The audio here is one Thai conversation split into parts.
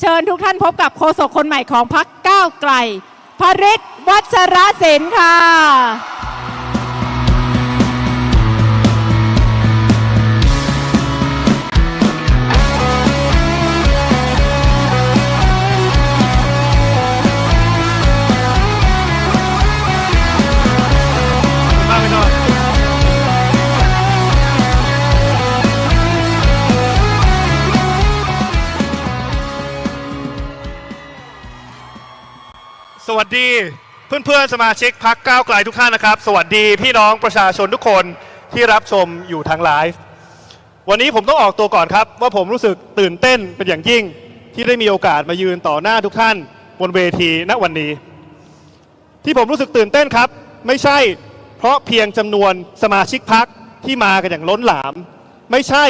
เชิญทุกท่านพบกับโฆษกคนใหม่ของพักก้าวไกลพริศวัชรศิลป์ค่ะ สวัสดีเพื่อนๆสมาชิกพักก้าวไกลทุกท่านนะครับ สวัสดีพี่น้องประชาชนทุกคนที่รับชมอยู่ทางไลฟ์วันนี้ผมต้องออกตัวก่อนครับ ว่าผมรู้สึกตื่นเต้นเป็นอย่างยิ่ง ที่ได้มีโอกาสมายืนต่อหน้าทุกท่านบนเวทีณวันนี้ ที่ผมรู้สึกตื่นเต้นครับ ไม่ใช่เพราะเพียงจำนวนสมาชิกพักที่มากันอย่างล้นหลาม ไม่ใช่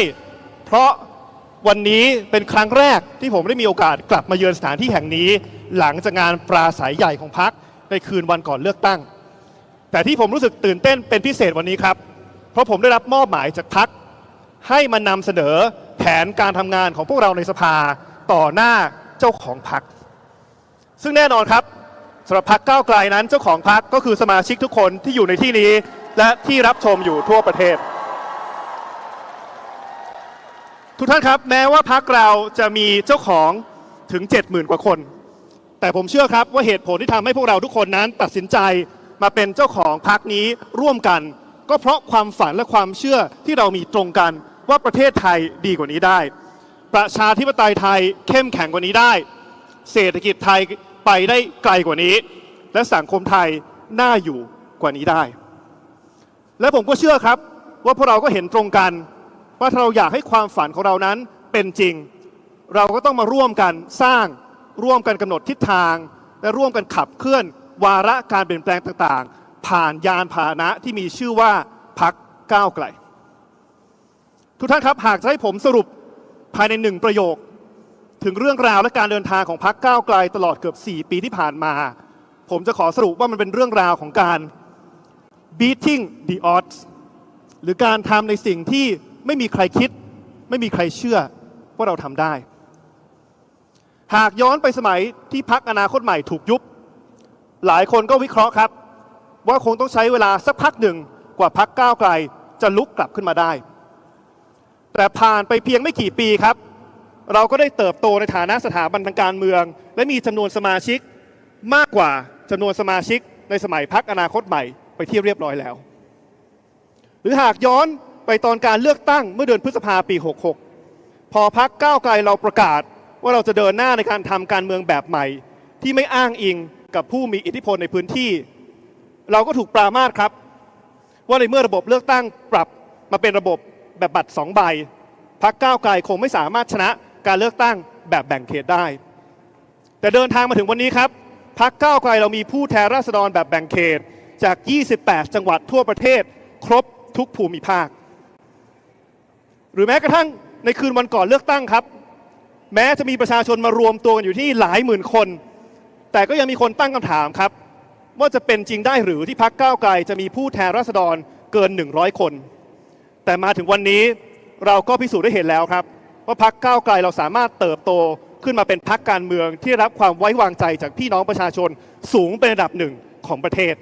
เพราะ วันนี้เป็นครั้งแรกที่ผมได้มีโอกาสกลับมาเยือนสถานที่แห่งนี้ หลังจากงานปราศัยใหญ่ของพักในคืนวันก่อนเลือกตั้ง แต่ที่ผมรู้สึกตื่นเต้นเป็นพิเศษวันนี้ครับ เพราะผมได้รับมอบหมายจากพักให้มานำเสนอแผนการทำงานของพวกเราในสภาต่อหน้าเจ้าของพัก ซึ่งแน่นอนครับสำหรับพักก้าวไกลนั้นเจ้าของพักก็คือสมาชิกทุกคนที่อยู่ในที่นี้ และที่รับชมอยู่ทั่วประเทศ ทุกท่านครับ แม้ว่าพักเราจะมีเจ้าของถึง 70,000 กว่าคน แต่ผมเชื่อครับว่าเหตุผลที่ทำให้พวกเราทุกคนนั้นตัดสินใจมาเป็นเจ้าของพักนี้ร่วมกัน ก็เพราะความฝันและความเชื่อที่เรามีตรงกันว่าประเทศไทยดีกว่านี้ได้ ประชาธิปไตยไทยเข้มแข็งกว่านี้ได้ เศรษฐกิจไทยไปได้ไกลกว่านี้ และสังคมไทยน่าอยู่กว่านี้ได้ และผมก็เชื่อครับว่าพวกเราก็เห็นตรงกัน ว่าถ้าเราอยากให้ความฝันของเรานั้นเป็นจริง เราก็ต้องมาร่วมกันสร้างร่วมกันกำหนดทิศทาง และร่วมกันขับเคลื่อนวาระการเปลี่ยนแปลงต่างๆ ผ่านยานพาหนะที่มีชื่อว่าพักก้าวไกล ทุกท่านครับหากจะให้ผมสรุปภายในหนึ่งประโยค ถึงเรื่องราวและการเดินทางของพักก้าวไกลตลอดเกือบ 4 ปีที่ผ่านมา ผมจะขอสรุปว่ามันเป็นเรื่องราวของการ beating the odds หรือการทำในสิ่งที่ ไม่มีใครคิด ไม่มีใครเชื่อว่าเราทำได้ หากย้อนไปสมัยที่พักอนาคตใหม่ถูกยุบ หลายคนก็วิเคราะห์ครับ ว่าคงต้องใช้เวลาสักพักหนึ่งกว่าพักก้าวไกลจะลุกกลับขึ้นมาได้ แต่ผ่านไปเพียงไม่กี่ปีครับ เราก็ได้เติบโตในฐานะสถาบันทางการเมือง และมีจำนวนสมาชิกมากกว่าจำนวนสมาชิกในสมัยพักอนาคตใหม่ไปที่เรียบร้อยแล้ว หรือหากย้อน ไปตอนการเลือกตั้งเมื่อเดือนพฤษภาปี 66 พอพักก้าวไกลเราประกาศว่าเราจะเดินหน้าในการทำการเมืองแบบใหม่ ที่ไม่อ้างอิงกับผู้มีอิทธิพลในพื้นที่ เราก็ถูกปรามาสครับ ว่าในเมื่อระบบเลือกตั้งปรับมาเป็นระบบแบบบัตรสองใบพักก้าวไกลคงไม่สามารถชนะการเลือกตั้งแบบแบ่งเขตได้ แต่เดินทางมาถึงวันนี้ครับพักก้าวไกลเรามีผู้แทนราษฎรแบบแบ่งเขตจาก 28 จังหวัดทั่วประเทศ ครบทุกภูมิภาค หรือแม้กระทั่งในคืนวันก่อนเลือกตั้งครับ แม้จะมีประชาชนมารวมตัวกันอยู่ที่หลายหมื่นคน แต่ก็ยังมีคนตั้งคำถามครับ ว่าจะเป็นจริงได้หรือที่พักก้าวไกลจะมีผู้แทนราษฎรเกิน 100 คน แต่มาถึงวันนี้เราก็พิสูจน์ได้เห็นแล้วครับ ว่าพักก้าวไกลเราสามารถเติบโตขึ้นมาเป็นพักการเมืองที่รับความไว้วางใจจากพี่น้องประชาชนสูงเป็นระดับหนึ่งของประเทศ